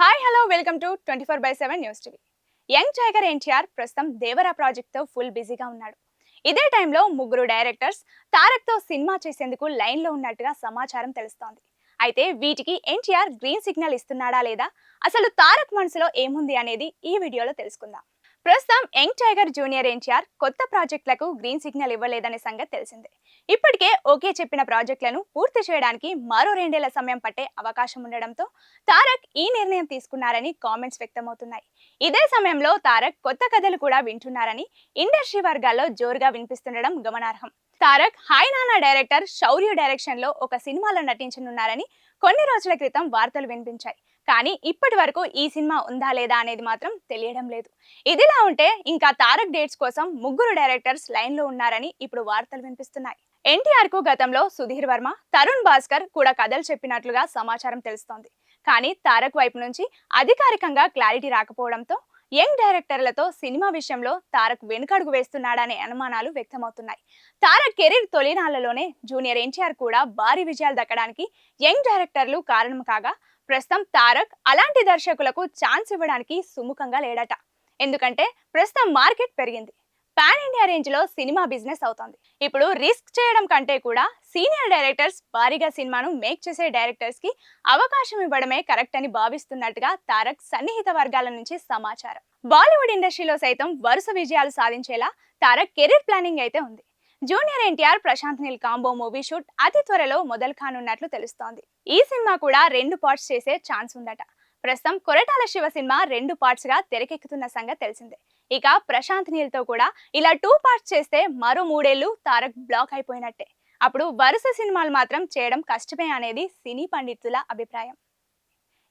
Hi hello welcome to twenty four by seven news TV young tiger NTR ప్రస్తుతం Devara ప్రాజెక్ట్తో full బిజీగా ఉన్నాడు. ఇదే టైంలో ముగ్గురు డైరెక్టర్స్ తారక్తో సినిమా చేసేందుకు లైన్లో ఉన్నట్టుగా సమాచారం తెలుస్తోంది. అయితే వీటికి ఎన్టీఆర్ గ్రీన్ సిగ్నల్ ఇస్తున్నాడా లేదా? అసలు తారక్ మనసులో ఏముంది అనేది ఈ వీడియోలో తెలుసుకుందాం. ప్రస్తుతం యంగ్ టైగర్ జూనియర్ ఎన్టీఆర్ కొత్త ప్రాజెక్టులకు గ్రీన్ సిగ్నల్ ఇవ్వలేదనే సంగతి తెలిసిందే. ఇప్పటికే ఓకే చెప్పిన ప్రాజెక్టులను పూర్తి చేయడానికి మరో రెండేళ్ళ సమయం పట్టే అవకాశం ఉండడంతో తారక్ ఈ నిర్ణయం తీసుకున్నారని కామెంట్స్ వ్యక్తమవుతున్నాయి. ఇదే సమయంలో తారక్ కొత్త కథలు కూడా వింటున్నారని ఇండస్ట్రీ వర్గాల్లో జోరుగా వినిపిస్తుండడం గమనార్హం. తారక్ హాయ్ నానా డైరెక్టర్ శౌర్య డైరెక్షన్లో ఒక సినిమాలో నటించనున్నారని కొన్ని రోజుల క్రితం వార్తలు వినిపించాయి. కానీ ఇప్పటి వరకు ఈ సినిమా ఉందా లేదా అనేది మాత్రం తెలియడం లేదు. ఇదిలా ఉంటే ఇంకా తారక్ డేట్స్ కోసం ముగ్గురు డైరెక్టర్స్ లైన్లో ఉన్నారని ఇప్పుడు వార్తలు వినిపిస్తున్నాయి. ఎన్టీఆర్కు గతంలో సుధీర్ వర్మ తరుణ్ భాస్కర్ కూడా కథలు చెప్పినట్లుగా సమాచారం తెలుస్తోంది. కానీ తారక్ వైపు నుంచి అధికారికంగా క్లారిటీ రాకపోవడంతో యంగ్ డైరెక్టర్లతో సినిమా విషయంలో తారక్ వెనుకడుగు వేస్తున్నాడనే అనుమానాలు వ్యక్తమవుతున్నాయి. తారక్ కెరీర్ తొలినాళ్ళలోనే జూనియర్ ఎన్టీఆర్ కూడా భారీ విజయాలు దక్కడానికి యంగ్ డైరెక్టర్లు కారణం కాగా ప్రస్తుతం తారక్ అలాంటి దర్శకులకు ఛాన్స్ ఇవ్వడానికి సుముఖంగా లేడట. ఎందుకంటే ప్రస్తుతం మార్కెట్ పెరిగింది. పాన్ ఇండియా రేంజ్లో సినిమా బిజినెస్ అవుతోంది. ఇప్పుడు రిస్క్ చేయడం కంటే కూడా సీనియర్ డైరెక్టర్స్ భారీగా సినిమాను మేక్ చేసే డైరెక్టర్స్కి అవకాశం ఇవ్వడమే కరెక్ట్ అని భావిస్తున్నట్టుగా తారక్ సన్నిహిత వర్గాల నుంచి సమాచారం. బాలీవుడ్ ఇండస్ట్రీలో సైతం వరుస విజయాలు సాధించేలా తారక్ కెరీర్ ప్లానింగ్ అయితే ఉంది. Junior NTR Prashanth Neel combo movie shoot అతి త్వరలో మొదలు కానున్నట్లు తెలుస్తోంది. ఈ సినిమా కూడా రెండు పార్ట్స్ చేసే ఛాన్స్ ఉందట. ప్రస్తుతం కొరటాల శివ సినిమా రెండు పార్ట్స్గా తెరకెక్కుతున్న సంగతి తెలిసిందే. ఇక ప్రశాంత్ నీల్తో కూడా ఇలా టూ పార్ట్స్ చేస్తే మరో మూడేళ్ళు తారక్ బ్లాక్ అయిపోయినట్టే. అప్పుడు వరుస సినిమాలు మాత్రం చేయడం కష్టమే అనేది సినీ పండితుల అభిప్రాయం.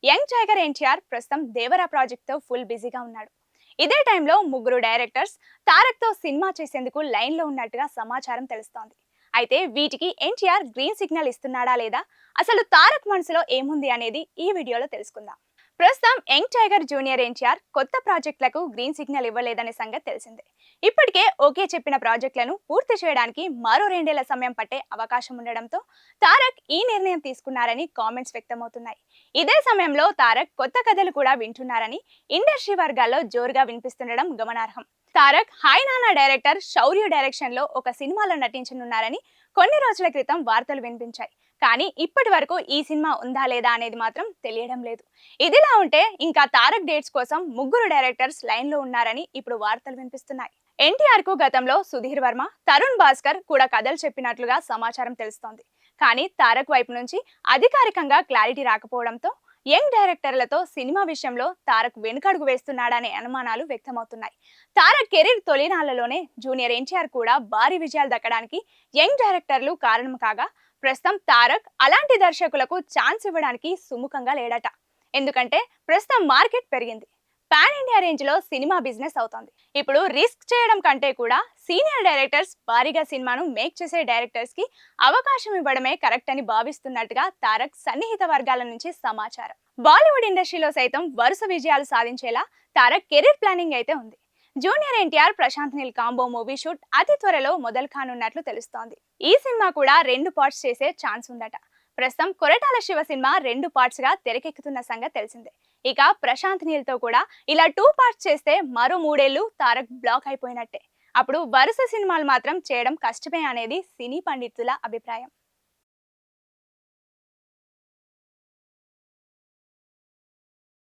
యంగ్ టైగర్ ఎన్టీఆర్ ప్రస్తుతం దేవరా ప్రాజెక్ట్తో ఫుల్ బిజీగా ఉన్నాడు. ఇదే టైంలో ముగ్గురు డైరెక్టర్స్ తారక్తో సినిమా చేసేందుకు లైన్లో ఉన్నట్టుగా సమాచారం తెలుస్తోంది. అయితే వీటికి ఎన్టీఆర్ గ్రీన్ సిగ్నల్ ఇస్తున్నాడా లేదా? అసలు తారక్ మనసులో ఏముంది అనేది ఈ వీడియోలో తెలుసుకుందాం. ప్రస్తుతం యంగ్ టైగర్ జూనియర్ ఎన్టీఆర్ కొత్త ప్రాజెక్టులకు గ్రీన్ సిగ్నల్ ఇవ్వలేదనే సంగతి తెలిసిందే. ఇప్పటికే ఓకే చెప్పిన ప్రాజెక్టులను పూర్తి చేయడానికి మరో రెండేళ్ళ సమయం పట్టే అవకాశం ఉండడంతో తారక్ ఈ నిర్ణయం తీసుకున్నారని కామెంట్స్ వ్యక్తమవుతున్నాయి. ఇదే సమయంలో తారక్ కొత్త కథలు కూడా వింటున్నారని ఇండస్ట్రీ వర్గాల్లో జోరుగా వినిపిస్తుండడం గమనార్హం. తారక్ హాయ్ నానా డైరెక్టర్ శౌర్య డైరెక్షన్లో ఒక సినిమాలో నటించనున్నారని కొన్ని రోజుల క్రితం వార్తలు వినిపించాయి. కానీ ఇప్పటి వరకు ఈ సినిమా ఉందా లేదా అనేది మాత్రం తెలియడం లేదు. ఇదిలా ఉంటే ఇంకా తారక్ డేట్స్ కోసం ముగ్గురు డైరెక్టర్స్ లైన్లో ఉన్నారని ఇప్పుడు వార్తలు వినిపిస్తున్నాయి. ఎన్టీఆర్కు గతంలో సుధీర్ వర్మ తరుణ్ భాస్కర్ కూడా కథలు చెప్పినట్లుగా సమాచారం తెలుస్తోంది. కానీ తారక్ వైపు నుంచి అధికారికంగా క్లారిటీ రాకపోవడంతో యంగ్ డైరెక్టర్లతో సినిమా విషయంలో తారక్ వెనుకడుగు వేస్తున్నాడనే అనుమానాలు వ్యక్తమవుతున్నాయి. తారక్ కెరీర్ తొలినాళ్ళలోనే జూనియర్ ఎన్టీఆర్ కూడా భారీ విజయాలు దక్కడానికి యంగ్ డైరెక్టర్లు కారణం కాగా ప్రస్తుతం తారక్ అలాంటి దర్శకులకు ఛాన్స్ ఇవ్వడానికి సుముఖంగా లేడట. ఎందుకంటే ప్రస్తుతం మార్కెట్ పెరిగింది. పాన్ ఇండియా రేంజ్లో సినిమా బిజినెస్ అవుతోంది. ఇప్పుడు రిస్క్ చేయడం కంటే కూడా సీనియర్ డైరెక్టర్స్ భారీగా సినిమాను మేక్ చేసే డైరెక్టర్స్కి అవకాశం ఇవ్వడమే కరెక్ట్ అని భావిస్తున్నట్టుగా తారక్ సన్నిహిత వర్గాల నుంచి సమాచారం. బాలీవుడ్ ఇండస్ట్రీలో సైతం వరుస విజయాలు సాధించేలా తారక్ కెరీర్ ప్లానింగ్ అయితే ఉంది. Junior NTR Prashanth Neel combo movie shoot అతి త్వరలో మొదలు కానున్నట్లు తెలుస్తోంది. ఈ సినిమా కూడా రెండు పార్ట్స్ చేసే ఛాన్స్ ఉందట. ప్రస్తుతం కొరటాల శివ సినిమా రెండు పార్ట్స్గా తెరకెక్కుతున్న సంగతి తెలిసిందే. ఇక ప్రశాంత్ నీల్తో కూడా ఇలా టూ పార్ట్స్ చేస్తే మరో మూడేళ్ళు తారక్ బ్లాక్ అయిపోయినట్టే. అప్పుడు వరుస సినిమాలు మాత్రం చేయడం కష్టమే అనేది సినీ పండితుల అభిప్రాయం.